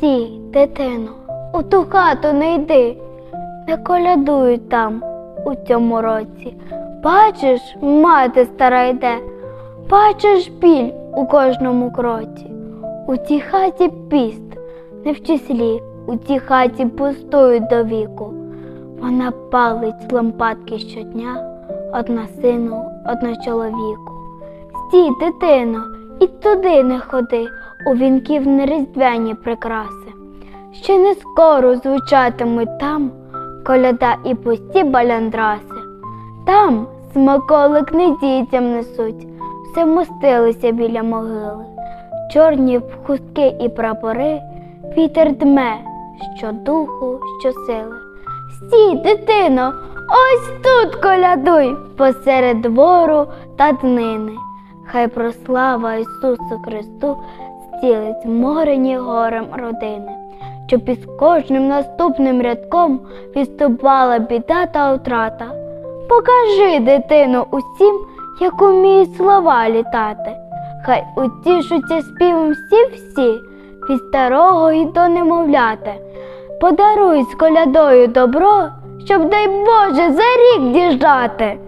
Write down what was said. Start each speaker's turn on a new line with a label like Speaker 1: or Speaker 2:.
Speaker 1: Стій, дитино, у ту хату не йди, не колядують там у цьому році. Бачиш, мати стара йде, бачиш біль у кожному кроці. У цій хаті піст, не в числі, у цій хаті пустують до віку. Вона палить лампадки щодня, одна сину, одна чоловіку. Стій, дитино, і туди не ходи, у вінків неріздвяні прикраси. Ще не скоро звучатимуть там коляда і пусті баляндраси. Там смаколик не дітям несуть, все мостилися біля могили. Чорні хустки і прапори, вітер дме, що духу, що сили. Стій, дитино, ось тут колядуй посеред двору та днини. Хай прослава Ісусу Христу стілить морені горем родини, щоб із кожним наступним рядком відступала біда та втрата. Покажи, дитину, усім, як уміють слова літати. Хай утішуться співом всі-всі, від старого і до немовляти. Подаруй з колядою добро, щоб дай Боже за рік діждати.